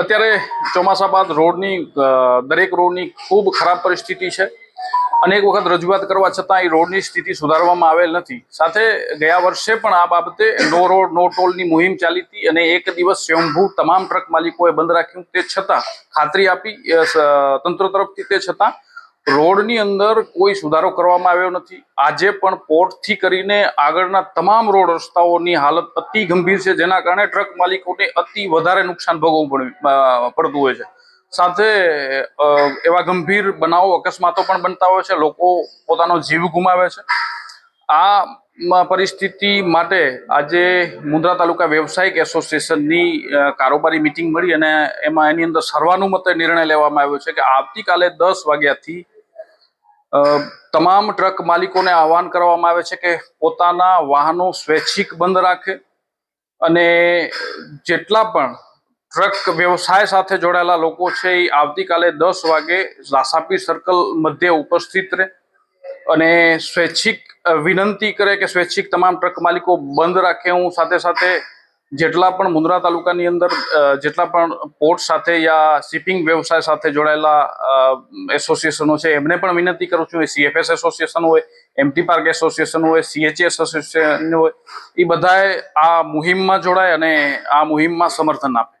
અત્યારે ચોમાસા બાદ રોડની દરેક રોડની ખૂબ ખરાબ પરિસ્થિતિ છે. અનેક વખત રજૂઆત કરવા છતાં એ રોડની સ્થિતિ સુધારવામાં આવેલ નથી. સાથે ગયા વર્ષે પણ આ બાબતે નો રોડ, નો ટોલની મુહિમ ચાલી હતી અને એક દિવસ સ્વયંભૂ તમામ ટ્રક માલિકોએ બંધ રાખ્યું. તે છતાં ખાતરી આપી તંત્ર તરફથી તે છતાં રોડની અંદર કોઈ સુધારો કરવામાં આવ્યો નથી. આજે પણ પોર્ટથી કરીને આગળના તમામ રોડ રસ્તાઓની હાલત અતિ ગંભીર છે, જેના કારણે ટ્રક માલિકોને અતિ વધારે નુકસાન ભોગવવું પડ- પડતું હોય છે. સાથે એવા ગંભીર બનાવો અકસ્માતો પણ બનતા હોય છે, લોકો પોતાનો જીવ ગુમાવે છે. આ પરિસ્થિતિ માટે આજે મુન્દ્રા તાલુકા વ્યવસાયિક એસોસિએશનની કારોબારી મિટિંગ મળી અને એમાં એની અંદર સર્વાનુમતે નિર્ણય લેવામાં આવ્યો છે કે આવતીકાલે દસ વાગ્યાથી તમામ ટ્રક માલિકોને આહવાન કરવામાં આવે છે કે પોતાના વાહનો સ્વૈચ્છિક બંધ રાખે અને જેટલા પણ ટ્રક વ્યવસાય સાથે જોડાયેલા લોકો છે એ આવતીકાલે દસ વાગે રાસાપી સર્કલ મધ્ય ઉપસ્થિત રહે અને સ્વૈચ્છિક વિનંતી કરે કે સ્વૈચ્છિક તમામ ટ્રક માલિકો બંધ રાખે. હું સાથે સાથે જેટલા પણ મુન્દ્રા તાલુકાની અંદર જેટલા પણ પોર્ટ સાથે યા શિપિંગ વ્યવસાય સાથે જોડાયેલા એસોસિએશનો છે, એમને પણ વિનંતી કરું છું. એ સીએફએસ એસોસિએશન હોય એમટી પાર્ક એસોસિએશન હોય સીએચએસ એસોસિએશન હોય, એ બધાએ આ મુહિમમાં જોડાય અને આ મુહિમમાં સમર્થન આપે.